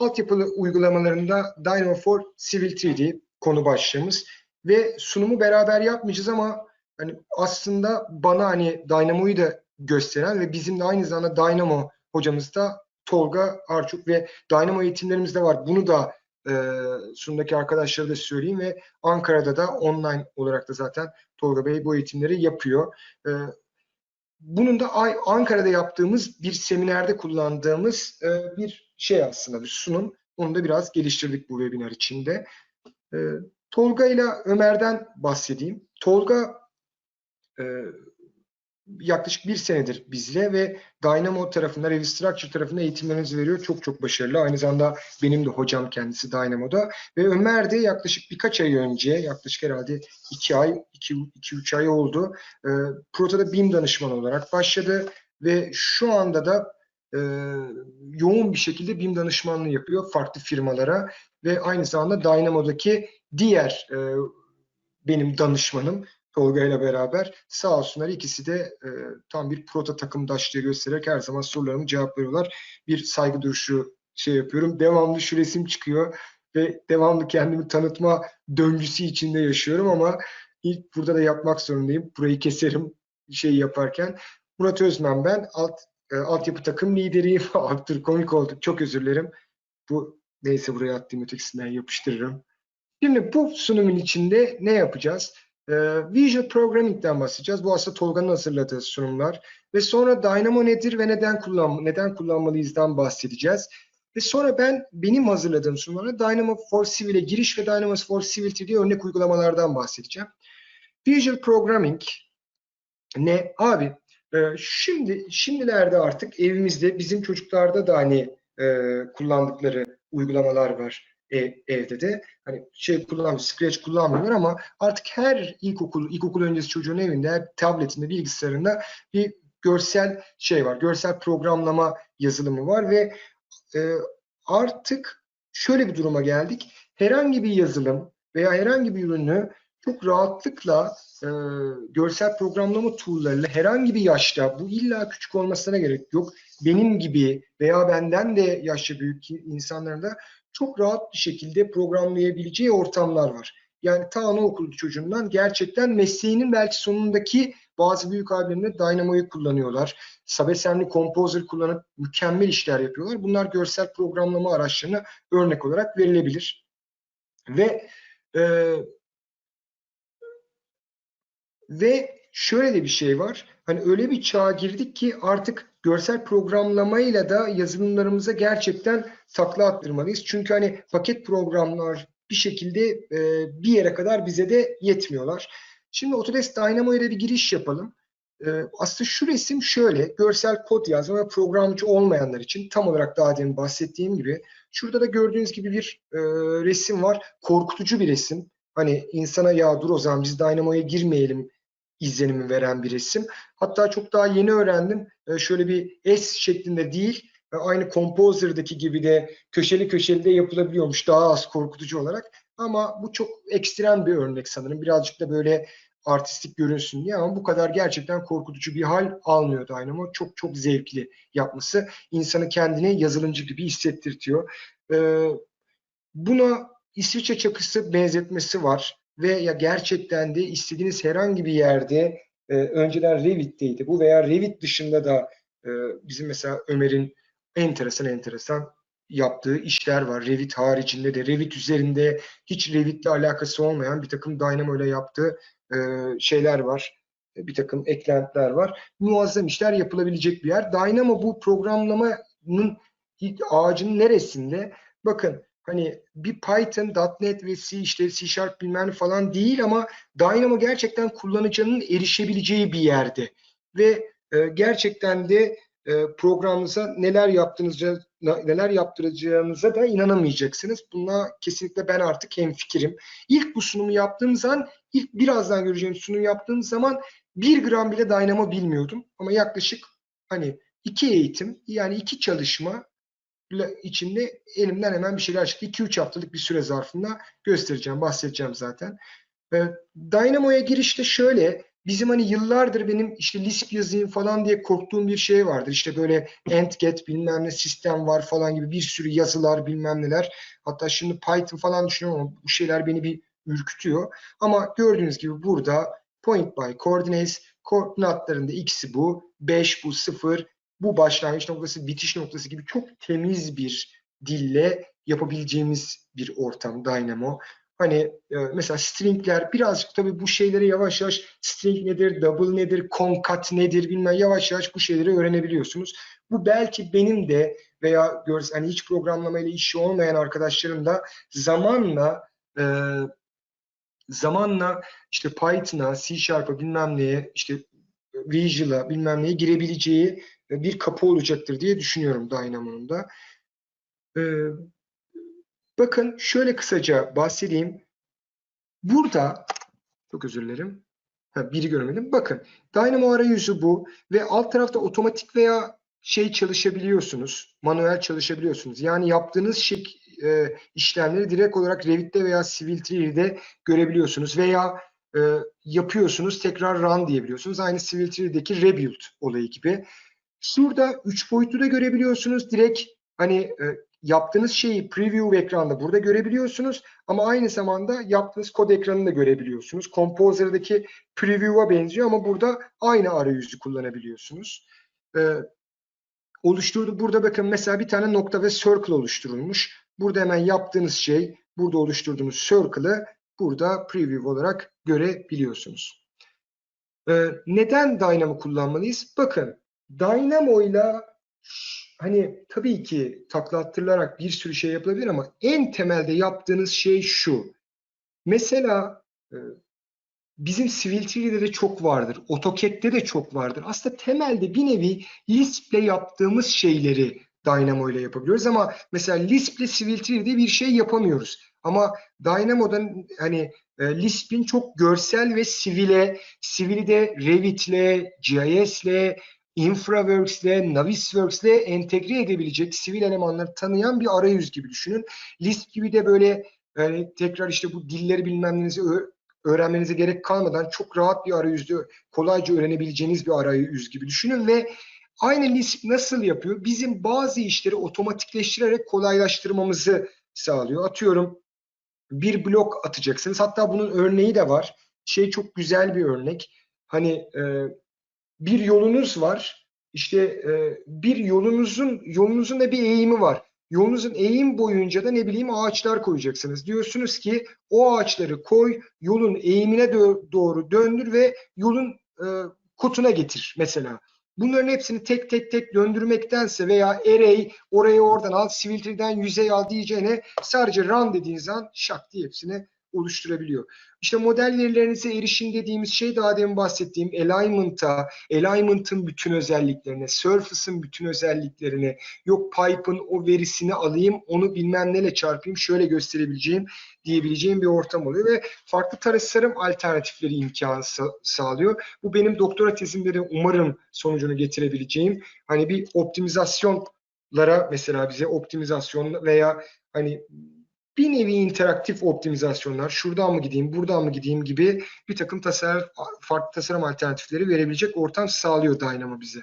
altyapı uygulamalarında Dynamo for Civil 3D konu başlığımız ve sunumu beraber yapmayacağız ama hani aslında bana hani Dynamo'yu da gösteren ve bizim de aynı zamanda Dynamo hocamız da Tolga Arçuk ve Dynamo eğitimlerimiz de var. Bunu da e, sunumdaki arkadaşlara da söyleyeyim ve Ankara'da da online olarak da zaten Tolga Bey bu eğitimleri yapıyor. E, bunun da Ankara'da yaptığımız bir seminerde kullandığımız e, bir şey aslında bir sunum. Onu da biraz geliştirdik bu webinar içinde. E, Tolga ile Ömer'den bahsedeyim. Tolga e, yaklaşık bir senedir bizle ve Dynamo tarafında, Revistructure tarafında eğitimlerinizi veriyor. Çok çok başarılı. Aynı zamanda benim de hocam kendisi Dynamo'da. Ve Ömer de yaklaşık birkaç ay önce, yaklaşık herhalde iki ay, iki, iki üç ay oldu. E, Prota'da BİM danışmanı olarak başladı ve şu anda da e, yoğun bir şekilde BİM danışmanlığı yapıyor farklı firmalara ve aynı zamanda Dynamo'daki diğer e, benim danışmanım Tolga ile beraber sağ olsunlar ikisi de e, tam bir prota takımdaşlığı göstererek her zaman sorularımı cevap veriyorlar. Bir saygı duruşu şey yapıyorum. Devamlı şu resim çıkıyor ve devamlı kendimi tanıtma döngüsü içinde yaşıyorum ama ilk burada da yapmak zorundayım. Burayı keserim şey yaparken. Murat Özmen ben. Alt, e, altyapı takım lideriyim. Abdur komik olduk. Çok özür dilerim. Bu neyse buraya attığım ötekisinden yapıştırırım. Şimdi bu sunumun içinde ne yapacağız? Ee, Visual Programming'den bahsedeceğiz. Bu aslında Tolga'nın hazırladığı sunumlar. Ve sonra Dynamo nedir ve neden kullan neden kullanmalıyızdan bahsedeceğiz. Ve sonra ben benim hazırladığım sunumlara Dynamo for Civil'e giriş ve Dynamo for Civil diye örnek uygulamalardan bahsedeceğim. Visual Programming ne? Abi e, şimdi şimdilerde artık evimizde bizim çocuklarda da hani e, kullandıkları uygulamalar var e, evde de hani şey kullanmıyor, Scratch kullanmıyorlar ama artık her ilkokul, ilkokul öncesi çocuğun evinde, tabletinde, bilgisayarında bir görsel şey var. Görsel programlama yazılımı var ve e, artık şöyle bir duruma geldik. Herhangi bir yazılım veya herhangi bir ürünü çok rahatlıkla e, görsel programlama tool'larıyla herhangi bir yaşta, bu illa küçük olmasına gerek yok, benim gibi veya benden de yaşça büyük insanların da çok rahat bir şekilde programlayabileceği ortamlar var. Yani ta anaokulu çocuğundan gerçekten mesleğinin belki sonundaki bazı büyük abilerinde Dynamo'yu kullanıyorlar. Sabesemli Composer kullanıp mükemmel işler yapıyorlar. Bunlar görsel programlama araçlarına örnek olarak verilebilir. Ve e, ve şöyle de bir şey var. Hani öyle bir çağa girdik ki artık görsel programlamayla da yazılımlarımıza gerçekten takla attırmalıyız. Çünkü hani paket programlar bir şekilde e, bir yere kadar bize de yetmiyorlar. Şimdi Autodesk Dynamo'ya da bir giriş yapalım. E, aslında şu resim şöyle, görsel kod yazma ve programcı olmayanlar için tam olarak daha demin bahsettiğim gibi şurada da gördüğünüz gibi bir e, resim var. Korkutucu bir resim. Hani insana ya dur o zaman biz Dynamo'ya girmeyelim izlenimi veren bir resim. Hatta çok daha yeni öğrendim. E, şöyle bir S şeklinde değil, e, aynı Composer'daki gibi de köşeli köşeli de yapılabiliyormuş daha az korkutucu olarak. Ama bu çok ekstrem bir örnek sanırım. Birazcık da böyle artistik görünsün diye ama bu kadar gerçekten korkutucu bir hal almıyor Dynamo. Çok çok zevkli yapması. insanı kendine yazılımcı gibi hissettirtiyor. Ee, buna İsviçre çakısı benzetmesi var ve ya gerçekten de istediğiniz herhangi bir yerde e, önceden Revit'teydi bu veya Revit dışında da e, bizim mesela Ömer'in enteresan enteresan yaptığı işler var. Revit haricinde de Revit üzerinde hiç Revit'le alakası olmayan bir takım Dynamo ile yaptığı e, şeyler var. Bir takım eklentiler var. Muazzam işler yapılabilecek bir yer. Dynamo bu programlamanın ağacının neresinde? Bakın hani bir Python, .NET ve C işte C Sharp bilmem falan değil ama Dynamo gerçekten kullanıcının erişebileceği bir yerde ve e, gerçekten de e, programınıza neler yaptığınızı neler yaptıracağınıza da inanamayacaksınız. Buna kesinlikle ben artık hemfikirim. İlk bu sunumu yaptığım zaman, ilk birazdan göreceğim sunum yaptığım zaman bir gram bile Dynamo bilmiyordum. Ama yaklaşık hani iki eğitim yani iki çalışma içinde elimden hemen bir şeyler çıktı. 2-3 haftalık bir süre zarfında göstereceğim, bahsedeceğim zaten. E, Dynamo'ya girişte şöyle, bizim hani yıllardır benim işte Lisp yazayım falan diye korktuğum bir şey vardır. İşte böyle end get bilmem ne sistem var falan gibi bir sürü yazılar bilmem neler. Hatta şimdi Python falan düşünüyorum ama bu şeyler beni bir ürkütüyor. Ama gördüğünüz gibi burada point by coordinates koordinatlarında x'i bu, 5 bu, 0 bu başlangıç noktası, bitiş noktası gibi çok temiz bir dille yapabileceğimiz bir ortam Dynamo. Hani e, mesela stringler birazcık tabii bu şeyleri yavaş yavaş string nedir, double nedir, concat nedir bilmem yavaş yavaş bu şeyleri öğrenebiliyorsunuz. Bu belki benim de veya görs hani hiç programlamayla işi olmayan arkadaşlarım da zamanla e, zamanla işte Python'a, C Sharp'a bilmem neye, işte Visual'a bilmem neye girebileceği bir kapı olacaktır diye düşünüyorum Dynamo'nun da. Ee, bakın şöyle kısaca bahsedeyim. Burada, çok özür dilerim. Ha, biri görmedim. Bakın Dynamo arayüzü bu ve alt tarafta otomatik veya şey çalışabiliyorsunuz. Manuel çalışabiliyorsunuz. Yani yaptığınız şey, e, işlemleri direkt olarak Revit'te veya Civil 3D'de görebiliyorsunuz veya e, yapıyorsunuz tekrar run diyebiliyorsunuz. Aynı Civil 3D'deki rebuild olayı gibi. Şurada 3 boyutlu da görebiliyorsunuz. Direkt hani e, yaptığınız şeyi preview ekranda burada görebiliyorsunuz ama aynı zamanda yaptığınız kod ekranını da görebiliyorsunuz. Composer'daki preview'a benziyor ama burada aynı arayüzü kullanabiliyorsunuz. Ee, oluşturdu. Burada bakın mesela bir tane nokta ve circle oluşturulmuş. Burada hemen yaptığınız şey, burada oluşturduğunuz circle'ı burada preview olarak görebiliyorsunuz. Ee, neden Dynamo kullanmalıyız? Bakın Dynamo ile hani tabii ki takla attırılarak bir sürü şey yapılabilir ama en temelde yaptığınız şey şu. Mesela e, bizim Civil 3D'de de çok vardır. AutoCAD'de de çok vardır. Aslında temelde bir nevi Lisp ile yaptığımız şeyleri Dynamo ile yapabiliyoruz ama mesela Lisp ile Civil 3D'de bir şey yapamıyoruz. Ama Dynamo'dan hani e, Lisp'in çok görsel ve sivile, sivili de Revit'le, GIS'le, InfraWorks'le, Navisworks'le entegre edebilecek sivil elemanları tanıyan bir arayüz gibi düşünün. Lisp gibi de böyle yani tekrar işte bu dilleri bilmemenizi öğrenmenize gerek kalmadan çok rahat bir arayüzde kolayca öğrenebileceğiniz bir arayüz gibi düşünün ve aynı Lisp nasıl yapıyor? Bizim bazı işleri otomatikleştirerek kolaylaştırmamızı sağlıyor. Atıyorum bir blok atacaksınız. Hatta bunun örneği de var. Şey çok güzel bir örnek. Hani e, bir yolunuz var. İşte e, bir yolunuzun yolunuzun da bir eğimi var. Yolunuzun eğim boyunca da ne bileyim ağaçlar koyacaksınız. Diyorsunuz ki o ağaçları koy, yolun eğimine doğru döndür ve yolun e, kutuna getir mesela. Bunların hepsini tek tek tek döndürmektense veya array orayı oradan al, Civiltree'den yüzey al diyeceğine sadece run dediğiniz an şak diye hepsini oluşturabiliyor. İşte model verilerinize erişim dediğimiz şey daha demin bahsettiğim alignment'a, alignment'ın bütün özelliklerine, surface'ın bütün özelliklerine, yok pipe'ın o verisini alayım, onu bilmem neyle çarpayım, şöyle gösterebileceğim diyebileceğim bir ortam oluyor ve farklı tasarım alternatifleri imkanı sağlıyor. Bu benim doktora tezimde de umarım sonucunu getirebileceğim. Hani bir optimizasyonlara mesela bize optimizasyon veya hani bir nevi interaktif optimizasyonlar, şuradan mı gideyim, buradan mı gideyim gibi bir takım tasarım, farklı tasarım alternatifleri verebilecek ortam sağlıyor Dynamo bize.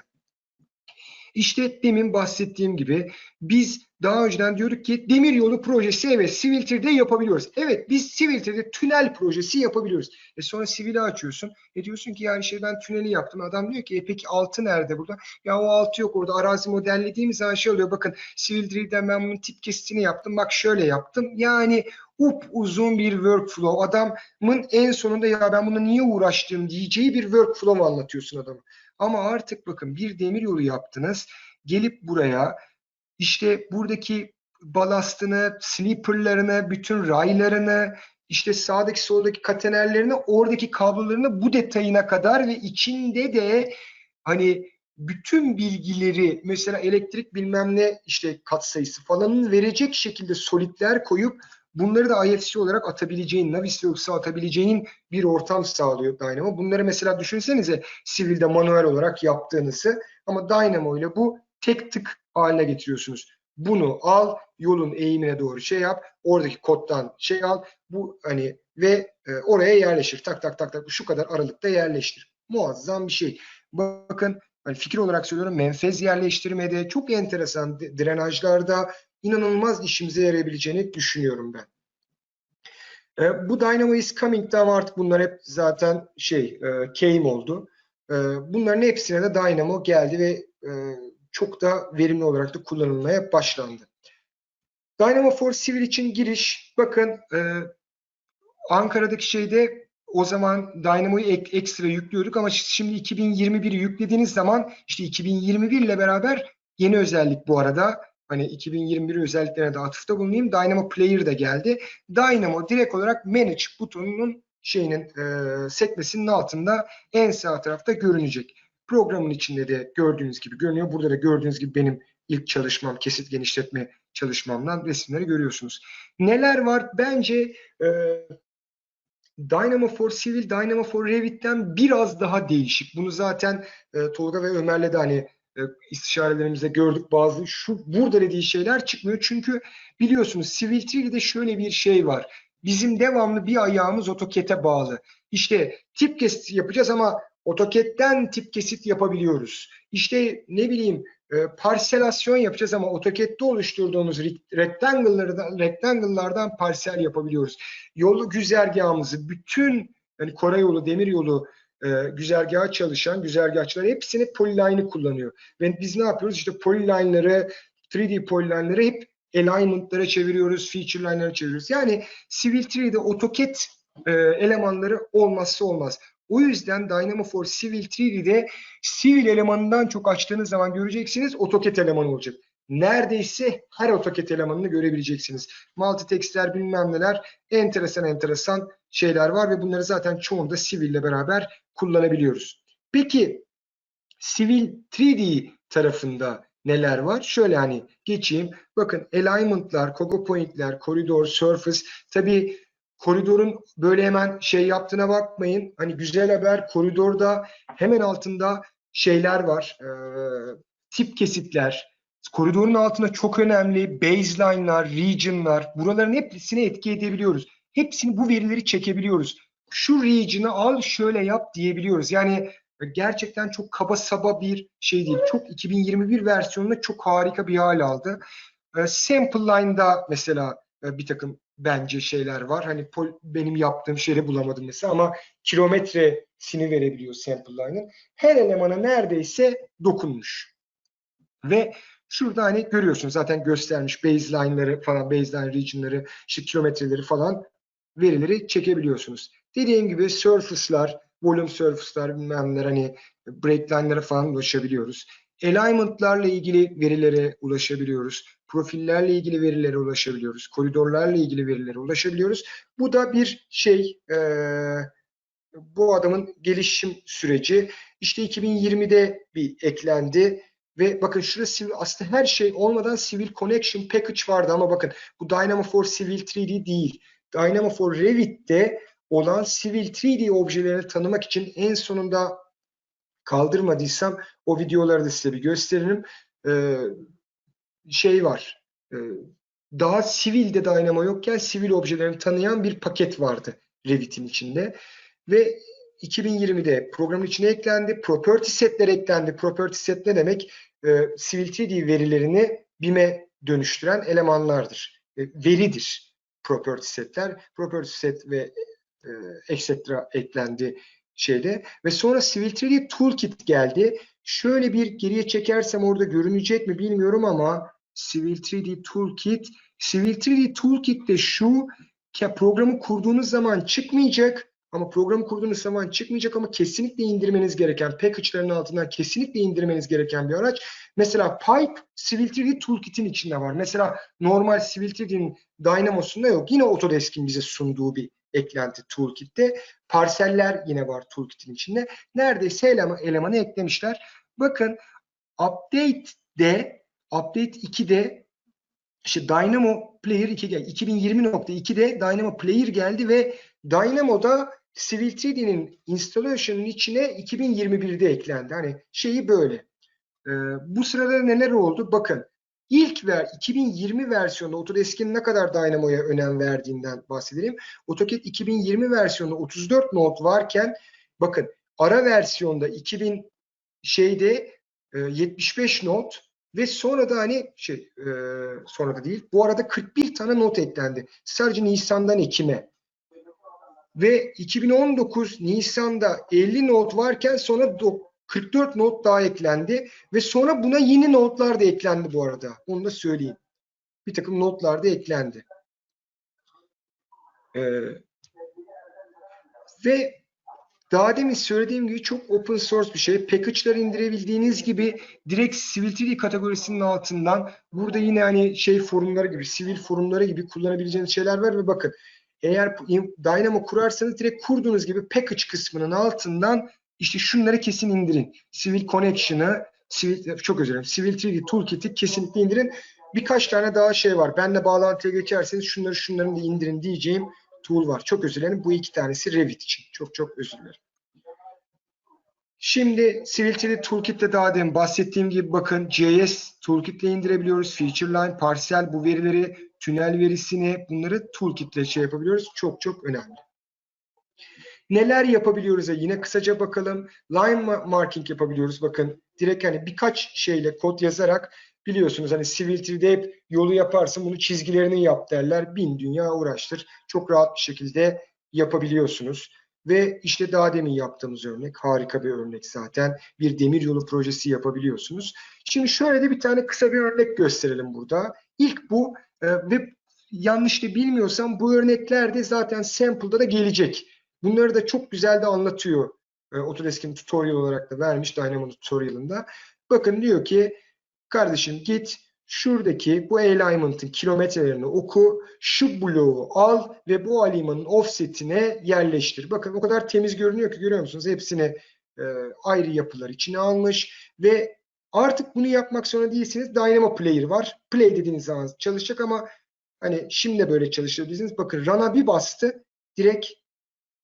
İşte demin bahsettiğim gibi biz daha önceden diyorduk ki demir yolu projesi evet Civiltree'de yapabiliyoruz. Evet biz Civiltree'de tünel projesi yapabiliyoruz. E sonra Civil'i açıyorsun. E diyorsun ki yani işte ben tüneli yaptım. Adam diyor ki e peki altı nerede burada? Ya o altı yok orada. Arazi modellediğim zaman şey oluyor. Bakın Civiltree'den ben bunun tip kesitini yaptım. Bak şöyle yaptım. Yani up uzun bir workflow. Adamın en sonunda ya ben bunu niye uğraştım diyeceği bir workflow anlatıyorsun adamı. Ama artık bakın bir demir yolu yaptınız. Gelip buraya işte buradaki balastını, slipperlarını, bütün raylarını, işte sağdaki soldaki katenerlerini, oradaki kablolarını bu detayına kadar ve içinde de hani bütün bilgileri mesela elektrik bilmem ne işte katsayısı falanın verecek şekilde solidler koyup bunları da IFC olarak atabileceğin, Navisworks'a atabileceğin bir ortam sağlıyor Dynamo. Bunları mesela düşünsenize sivilde manuel olarak yaptığınızı ama Dynamo ile bu tek tık haline getiriyorsunuz. bunu al, yolun eğimine doğru şey yap, oradaki koddan şey al, bu hani ve e, oraya yerleştir. Tak tak tak tak şu kadar aralıkta yerleştir. Muazzam bir şey. Bakın hani fikir olarak söylüyorum menfez yerleştirmede çok enteresan drenajlarda inanılmaz işimize yarayabileceğini düşünüyorum ben. E, bu Dynamo is Coming'da artık bunlar hep zaten şey e, claim oldu. E, bunların hepsine de Dynamo geldi ve e, çok da verimli olarak da kullanılmaya başlandı. Dynamo for Civil için giriş. Bakın e, Ankara'daki şeyde o zaman Dynamo'yu ek, ekstra yüklüyorduk ama şimdi 2021'i yüklediğiniz zaman işte 2021 ile beraber yeni özellik bu arada. Hani 2021 özelliklerine de atıfta bulunayım. Dynamo Player da geldi. Dynamo direkt olarak Manage butonunun şeyinin e, sekmesinin altında en sağ tarafta görünecek. Programın içinde de gördüğünüz gibi görünüyor. Burada da gördüğünüz gibi benim ilk çalışmam, kesit genişletme çalışmamdan resimleri görüyorsunuz. Neler var? Bence e, Dynamo for Civil, Dynamo for Revit'ten biraz daha değişik. Bunu zaten e, Tolga ve Ömer'le de hani e, istişarelerimizde gördük bazı. Şu burada dediği şeyler çıkmıyor. Çünkü biliyorsunuz Civil 3D'de şöyle bir şey var. Bizim devamlı bir ayağımız AutoCAD'e bağlı. İşte tip kesit yapacağız ama AutoCAD'den tip kesit yapabiliyoruz. İşte ne bileyim e, parselasyon yapacağız ama AutoCAD'de oluşturduğumuz rectangle'lardan, parsel yapabiliyoruz. Yolu güzergahımızı bütün yani Kore yolu, demir yolu e, güzergaha çalışan güzergahçılar hepsini polyline'ı kullanıyor. Ve biz ne yapıyoruz? İşte polyline'ları, 3D polyline'ları hep alignment'lara çeviriyoruz, feature line'lara çeviriyoruz. Yani Civil 3'de AutoCAD e, elemanları olmazsa olmaz. O yüzden Dynamo for Civil 3D'de Civil elemanından çok açtığınız zaman göreceksiniz AutoCAD elemanı olacak. Neredeyse her AutoCAD elemanını görebileceksiniz. Multitext'ler bilmem neler enteresan enteresan şeyler var ve bunları zaten çoğunda Civil ile beraber kullanabiliyoruz. Peki Civil 3D tarafında neler var? Şöyle hani geçeyim. Bakın alignment'lar, cogo point'ler, koridor, surface. Tabii koridorun böyle hemen şey yaptığına bakmayın. Hani güzel haber koridorda hemen altında şeyler var. E, tip kesitler. Koridorun altında çok önemli baseline'lar, region'lar. Buraların hepsini etki edebiliyoruz. Hepsini bu verileri çekebiliyoruz. Şu region'ı al şöyle yap diyebiliyoruz. Yani gerçekten çok kaba saba bir şey değil. Çok 2021 versiyonunda çok harika bir hal aldı. Sample line'da mesela bir takım bence şeyler var. Hani pol, benim yaptığım şeyi bulamadım mesela ama kilometresini verebiliyor sample line'ın. Her elemana neredeyse dokunmuş. Ve şurada hani görüyorsunuz zaten göstermiş baseline'ları falan, baseline region'ları, işte kilometreleri falan verileri çekebiliyorsunuz. Dediğim gibi surface'lar, volume surface'lar bilmem neler hani breakline'lara falan ulaşabiliyoruz. Alignment'larla ilgili verilere ulaşabiliyoruz. Profillerle ilgili verilere ulaşabiliyoruz. Koridorlarla ilgili verilere ulaşabiliyoruz. Bu da bir şey e, bu adamın gelişim süreci. İşte 2020'de bir eklendi ve bakın şurası aslında her şey olmadan Civil Connection Package vardı ama bakın bu Dynamo for Civil 3D değil. Dynamo for Revit'te olan Civil 3D objelerini tanımak için en sonunda kaldırmadıysam o videoları da size bir gösteririm. Ee, şey var. E, daha sivilde Dynamo yokken sivil objelerini tanıyan bir paket vardı Revit'in içinde. Ve 2020'de programın içine eklendi. Property setler eklendi. Property set ne demek? E, Civil 3D verilerini BIM'e dönüştüren elemanlardır. E, veridir property setler. Property set ve e, etc. eklendi şeyde. Ve sonra 3D Toolkit geldi. Şöyle bir geriye çekersem orada görünecek mi bilmiyorum ama Civil 3D Toolkit. Civil 3D Toolkit de şu ki programı kurduğunuz zaman çıkmayacak ama programı kurduğunuz zaman çıkmayacak ama kesinlikle indirmeniz gereken, package'ların altından kesinlikle indirmeniz gereken bir araç. Mesela Pipe Civil 3D Toolkit'in içinde var. Mesela normal Civil 3D'nin Dynamo'sunda yok. Yine Autodesk'in bize sunduğu bir eklenti Toolkit'te. Parseller yine var Toolkit'in içinde. Neredeyse eleman, elemanı eklemişler. Bakın Update'de Update 2'de işte Dynamo Player 2 geldi. 2020.2'de Dynamo Player geldi ve Dynamo'da Civil 3D'nin installation'ın içine 2021'de eklendi. Hani şeyi böyle. Ee, bu sırada neler oldu? Bakın ilk ver 2020 versiyonunda Autodesk'in ne kadar Dynamo'ya önem verdiğinden bahsedelim. AutoCAD 2020 versiyonunda 34 not varken bakın ara versiyonda 2000 şeyde e, 75 not ve sonra da hani şey e, sonra da değil. Bu arada 41 tane not eklendi. Sadece Nisan'dan Ekim'e. Ve 2019 Nisan'da 50 not varken sonra do- 44 not daha eklendi ve sonra buna yeni notlar da eklendi bu arada. Onu da söyleyeyim. Bir takım notlar da eklendi. Ee, ve daha demin söylediğim gibi çok open source bir şey. Package'lar indirebildiğiniz gibi direkt Civil 3D kategorisinin altından burada yine hani şey forumları gibi, sivil forumları gibi kullanabileceğiniz şeyler var ve bakın eğer Dynamo kurarsanız direkt kurduğunuz gibi package kısmının altından işte şunları kesin indirin. Civil Connection'ı, Civil, çok özür dilerim. Civil 3D Toolkit'i kesinlikle indirin. Birkaç tane daha şey var. Benle bağlantıya geçerseniz şunları şunların da indirin diyeceğim tool var. Çok özür dilerim. Bu iki tanesi Revit için. Çok çok özür dilerim. Şimdi Civil 3D Toolkit'te daha demin bahsettiğim gibi bakın JS Toolkit'le indirebiliyoruz. Feature line, parsel bu verileri, tünel verisini bunları Toolkit'le şey yapabiliyoruz. Çok çok önemli. Neler yapabiliyoruz? Yine kısaca bakalım. Line marking yapabiliyoruz. Bakın direkt hani birkaç şeyle kod yazarak biliyorsunuz hani Civil 3D'de hep yolu yaparsın bunu çizgilerini yap derler. Bin dünya uğraştır. Çok rahat bir şekilde yapabiliyorsunuz. Ve işte daha demin yaptığımız örnek harika bir örnek zaten. Bir demir yolu projesi yapabiliyorsunuz. Şimdi şöyle de bir tane kısa bir örnek gösterelim burada. İlk bu e, ve yanlış da bilmiyorsam bu örnekler de zaten sample'da da gelecek. Bunları da çok güzel de anlatıyor e, Autodesk'in tutorial olarak da vermiş Dynamo tutorial'ında. Bakın diyor ki kardeşim git şuradaki bu alignment'ın kilometrelerini oku, şu bloğu al ve bu alignment'ın offset'ine yerleştir. Bakın o kadar temiz görünüyor ki görüyor musunuz? Hepsini e, ayrı yapılar içine almış ve artık bunu yapmak zorunda değilsiniz. Dynamo Player var. Play dediğiniz zaman çalışacak ama hani şimdi böyle çalışabilirsiniz. Bakın run'a bir bastı. Direkt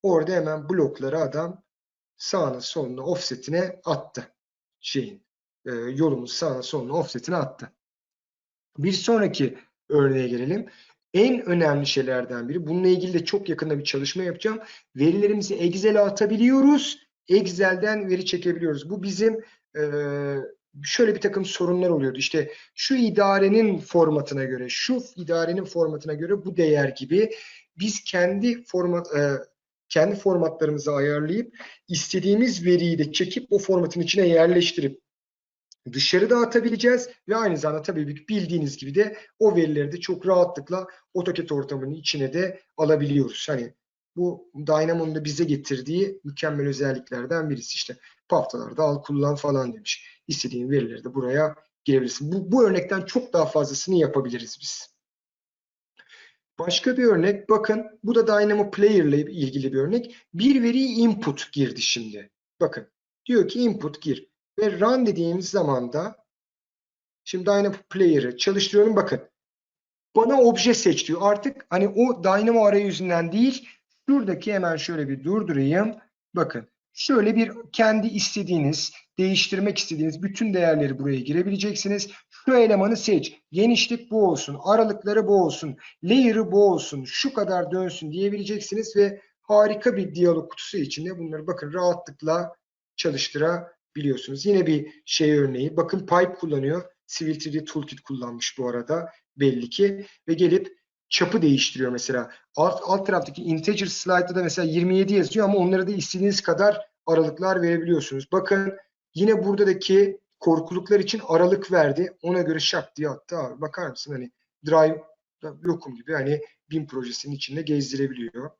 orada hemen blokları adam sağına soluna offset'ine attı. Şeyin e, yolumuz sağına soluna offset'ine attı. Bir sonraki örneğe gelelim. En önemli şeylerden biri, bununla ilgili de çok yakında bir çalışma yapacağım. Verilerimizi Excel'e atabiliyoruz. Excel'den veri çekebiliyoruz. Bu bizim e, şöyle bir takım sorunlar oluyordu. İşte şu idarenin formatına göre, şu idarenin formatına göre bu değer gibi biz kendi format e, kendi formatlarımızı ayarlayıp istediğimiz veriyi de çekip o formatın içine yerleştirip dışarı dağıtabileceğiz ve aynı zamanda tabii bildiğiniz gibi de o verileri de çok rahatlıkla AutoCAD ortamının içine de alabiliyoruz. Hani bu Dynamo'nun da bize getirdiği mükemmel özelliklerden birisi işte paftalarda al kullan falan demiş. İstediğin verileri de buraya girebilirsin. Bu, bu örnekten çok daha fazlasını yapabiliriz biz. Başka bir örnek bakın bu da Dynamo Player ile ilgili bir örnek. Bir veriyi input girdi şimdi. Bakın diyor ki input gir. Ve run dediğimiz zaman da şimdi Dynamo Player'ı çalıştırıyorum. Bakın bana obje seç diyor. Artık hani o Dynamo arayüzünden değil şuradaki hemen şöyle bir durdurayım. Bakın şöyle bir kendi istediğiniz, değiştirmek istediğiniz bütün değerleri buraya girebileceksiniz. Şu elemanı seç. Genişlik bu olsun, aralıkları bu olsun, layer'ı bu olsun, şu kadar dönsün diyebileceksiniz ve harika bir diyalog kutusu içinde bunları bakın rahatlıkla çalıştırabiliyorsunuz. Yine bir şey örneği. Bakın pipe kullanıyor. Civil 3D Toolkit kullanmış bu arada belli ki ve gelip çapı değiştiriyor mesela. Alt, alt taraftaki integer slide'da da mesela 27 yazıyor ama onlara da istediğiniz kadar aralıklar verebiliyorsunuz. Bakın yine buradaki korkuluklar için aralık verdi. Ona göre şak diye attı abi. Bakar mısın hani Drive lokum gibi hani BIM projesinin içinde gezdirebiliyor.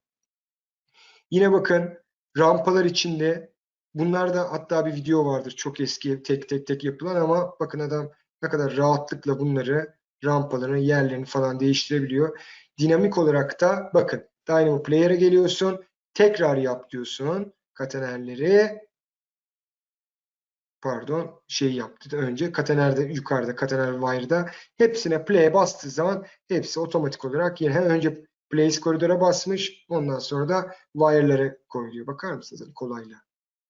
Yine bakın rampalar içinde bunlar da hatta bir video vardır çok eski tek tek tek yapılan ama bakın adam ne kadar rahatlıkla bunları rampaların yerlerini falan değiştirebiliyor. Dinamik olarak da bakın Dynamo Player'a geliyorsun. Tekrar yap diyorsun. Katenerleri pardon şey yaptı önce katenerde yukarıda katener wire'da hepsine play bastığı zaman hepsi otomatik olarak yine önce place koridora basmış ondan sonra da wire'ları koyuyor. Bakar mısınız kolayla.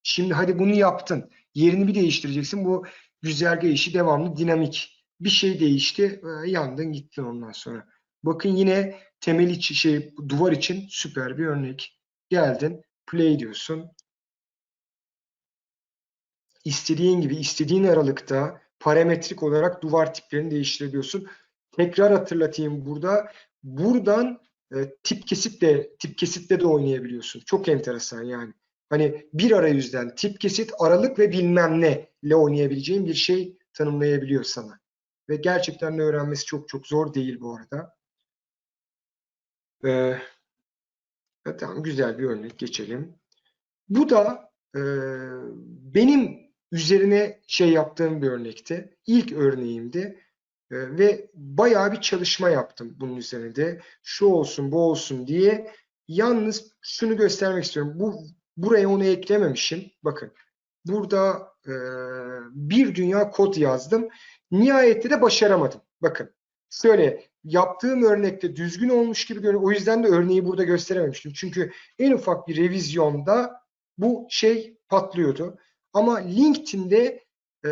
Şimdi hadi bunu yaptın. Yerini bir değiştireceksin. Bu güzergah işi devamlı dinamik bir şey değişti. E, yandın gittin ondan sonra. Bakın yine temel içi şey duvar için süper bir örnek. Geldin play diyorsun. İstediğin gibi istediğin aralıkta parametrik olarak duvar tiplerini değiştirebiliyorsun. Tekrar hatırlatayım burada. Buradan e, tip kesitle tip kesitle de oynayabiliyorsun. Çok enteresan yani. Hani bir arayüzden tip kesit, aralık ve bilmem ne ile oynayabileceğin bir şey tanımlayabiliyor sana. Ve gerçekten de öğrenmesi çok çok zor değil bu arada. Ee, tamam güzel bir örnek geçelim. Bu da e, benim üzerine şey yaptığım bir örnekti. İlk örneğimdi. E, ve bayağı bir çalışma yaptım bunun üzerinde. Şu olsun bu olsun diye. Yalnız şunu göstermek istiyorum. Bu Buraya onu eklememişim. Bakın burada e, bir dünya kod yazdım. Nihayette de başaramadım. Bakın şöyle yaptığım örnekte düzgün olmuş gibi görünüyor. O yüzden de örneği burada gösterememiştim. Çünkü en ufak bir revizyonda bu şey patlıyordu. Ama LinkedIn'de e,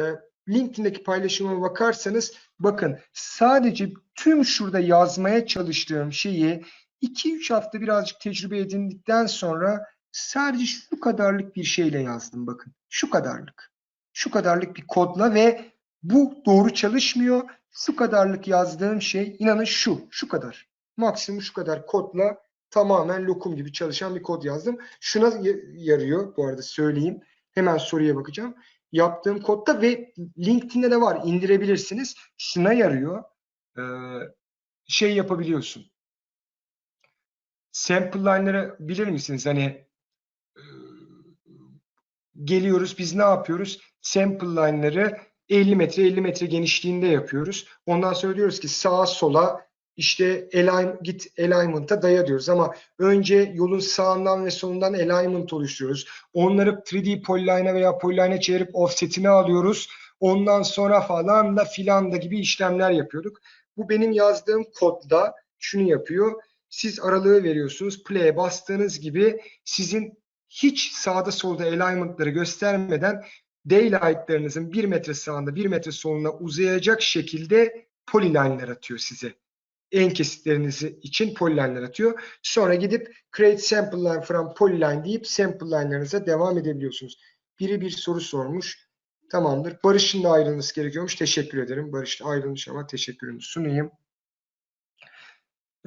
LinkedIn'deki paylaşıma bakarsanız bakın sadece tüm şurada yazmaya çalıştığım şeyi 2-3 hafta birazcık tecrübe edindikten sonra sadece şu kadarlık bir şeyle yazdım bakın. Şu kadarlık. Şu kadarlık bir kodla ve bu doğru çalışmıyor. Şu kadarlık yazdığım şey inanın şu. Şu kadar. Maksimum şu kadar kodla tamamen lokum gibi çalışan bir kod yazdım. Şuna yarıyor bu arada söyleyeyim. Hemen soruya bakacağım. Yaptığım kodda ve LinkedIn'de de var indirebilirsiniz. Şuna yarıyor. Ee, şey yapabiliyorsun. Sample line'ları bilir misiniz? Hani geliyoruz biz ne yapıyoruz? Sample line'ları 50 metre 50 metre genişliğinde yapıyoruz. Ondan sonra diyoruz ki sağa sola işte align, git alignment'a daya diyoruz ama önce yolun sağından ve solundan alignment oluşturuyoruz. Onları 3D polyline'a veya polyline'a çevirip offset'ini alıyoruz. Ondan sonra falan da filan da gibi işlemler yapıyorduk. Bu benim yazdığım kodda şunu yapıyor. Siz aralığı veriyorsunuz. Play'e bastığınız gibi sizin hiç sağda solda alignment'ları göstermeden daylight'larınızın 1 metre sağında 1 metre soluna uzayacak şekilde polyline'ler atıyor size. En kesitlerinizi için polyline'ler atıyor. Sonra gidip create sample line from polyline deyip sample line'larınıza devam edebiliyorsunuz. Biri bir soru sormuş. Tamamdır. Barış'ın da ayrılması gerekiyormuş. Teşekkür ederim. Barış ayrılmış ama teşekkürümü sunayım.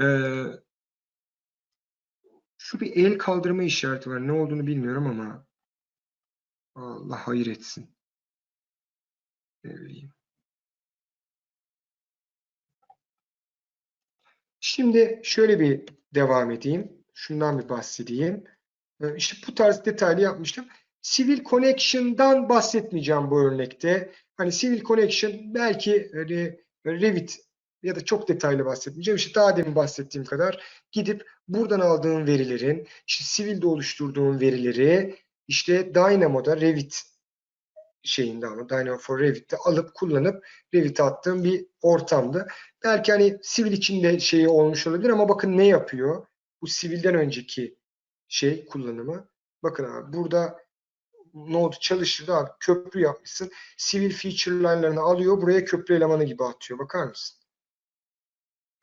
Ee, şu bir el kaldırma işareti var. Ne olduğunu bilmiyorum ama Allah hayır etsin. Ne bileyim. Şimdi şöyle bir devam edeyim. Şundan bir bahsedeyim. Ee, işte bu tarz detaylı yapmıştım. Civil Connection'dan bahsetmeyeceğim bu örnekte. Hani Civil Connection belki hani Revit ya da çok detaylı bahsetmeyeceğim. İşte daha demin bahsettiğim kadar gidip buradan aldığım verilerin, işte Civil'de oluşturduğum verileri işte Dynamo'da Revit şeyinde ama Dynamo for Revit'te alıp kullanıp Revit'e attığım bir ortamdı. Belki hani Civil içinde şeyi olmuş olabilir ama bakın ne yapıyor? Bu Civil'den önceki şey kullanımı. Bakın abi burada Node çalıştırdı abi köprü yapmışsın. Civil feature line'larını alıyor buraya köprü elemanı gibi atıyor. Bakar mısın?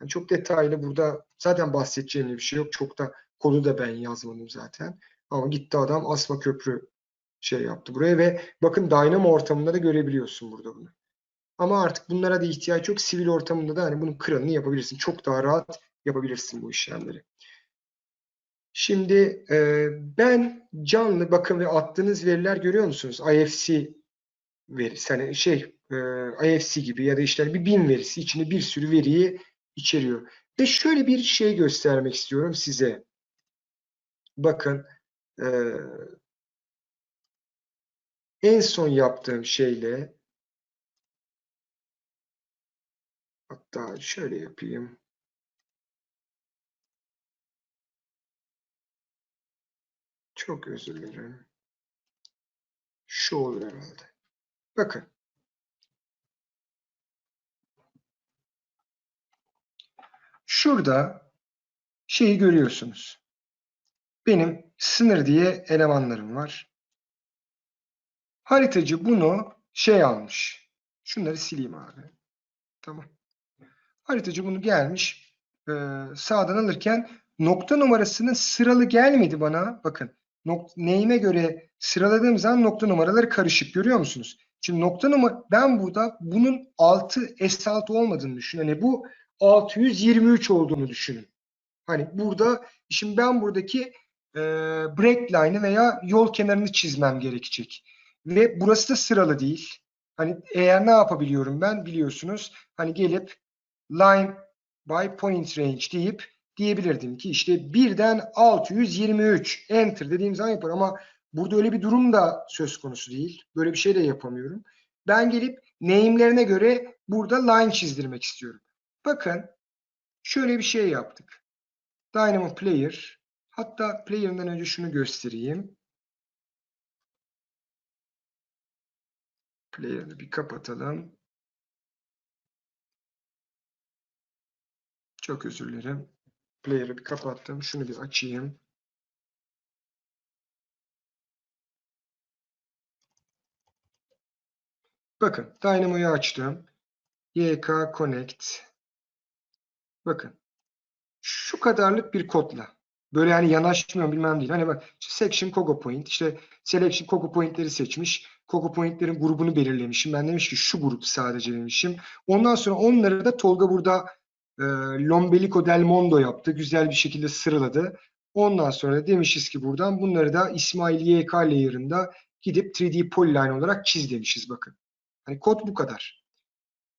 Yani çok detaylı burada zaten bahsedeceğim bir şey yok. Çok da kodu da ben yazmadım zaten. Ama gitti adam asma köprü şey yaptı buraya ve bakın Dynamo ortamında da görebiliyorsun burada bunu. Ama artık bunlara da ihtiyaç yok. Sivil ortamında da hani bunun kralını yapabilirsin. Çok daha rahat yapabilirsin bu işlemleri. Şimdi e, ben canlı bakın ve attığınız veriler görüyor musunuz? IFC verisi hani şey e, IFC gibi ya da işte bir bin verisi içinde bir sürü veriyi içeriyor. Ve şöyle bir şey göstermek istiyorum size. Bakın e, en son yaptığım şeyle hatta şöyle yapayım. Çok özür dilerim. Şu olur herhalde. Bakın. Şurada şeyi görüyorsunuz. Benim sınır diye elemanlarım var. Haritacı bunu şey almış. Şunları sileyim abi. Tamam. Haritacı bunu gelmiş. Ee, sağdan alırken nokta numarasının sıralı gelmedi bana. Bakın nok neyime göre sıraladığım zaman nokta numaraları karışık. Görüyor musunuz? Şimdi nokta numara ben burada bunun 6 S6 olmadığını düşün. Hani bu 623 olduğunu düşünün. Hani burada şimdi ben buradaki e, break line'ı veya yol kenarını çizmem gerekecek. Ve burası da sıralı değil. Hani eğer ne yapabiliyorum ben biliyorsunuz. Hani gelip line by point range deyip diyebilirdim ki işte birden 623 enter dediğim zaman yapar ama burada öyle bir durum da söz konusu değil. Böyle bir şey de yapamıyorum. Ben gelip name'lerine göre burada line çizdirmek istiyorum. Bakın şöyle bir şey yaptık. Dynamo Player hatta player'ından önce şunu göstereyim. Player'ı bir kapatalım. Çok özür dilerim. Player'ı bir kapattım. Şunu bir açayım. Bakın Dynamo'yu açtım. YK Connect. Bakın. Şu kadarlık bir kodla. Böyle yani yanaşmıyorum bilmem değil. Hani bak section Cogo Point işte selection Cogo Point'leri seçmiş. Cogo Point'lerin grubunu belirlemişim. Ben demiş ki şu grup sadece demişim. Ondan sonra onları da Tolga burada e, Lombelico del Mondo yaptı. Güzel bir şekilde sıraladı. Ondan sonra da demişiz ki buradan bunları da İsmail YK layer'ında gidip 3D polyline olarak çiz demişiz bakın. Hani kod bu kadar.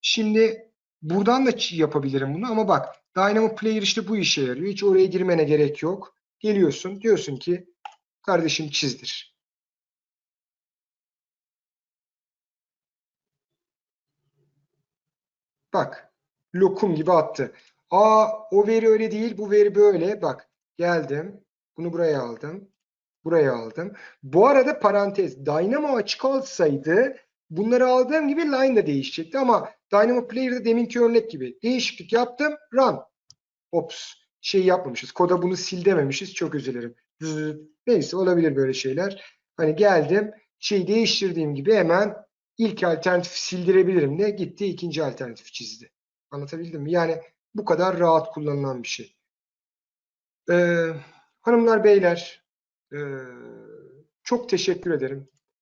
Şimdi buradan da yapabilirim bunu ama bak Dynamo Player işte bu işe yarıyor. Hiç oraya girmene gerek yok. Geliyorsun diyorsun ki kardeşim çizdir. Bak lokum gibi attı. Aa o veri öyle değil bu veri böyle. Bak geldim. Bunu buraya aldım. Buraya aldım. Bu arada parantez Dynamo açık olsaydı bunları aldığım gibi line de değişecekti ama Dynamo Player'da deminki örnek gibi değişiklik yaptım. Run. Ops. Şey yapmamışız. Koda bunu sil dememişiz. Çok dilerim. Neyse olabilir böyle şeyler. Hani geldim. Şey değiştirdiğim gibi hemen ilk alternatifi sildirebilirim de gitti ikinci alternatifi çizdi. Anlatabildim mi? Yani bu kadar rahat kullanılan bir şey. Ee, hanımlar beyler ee, çok teşekkür ederim.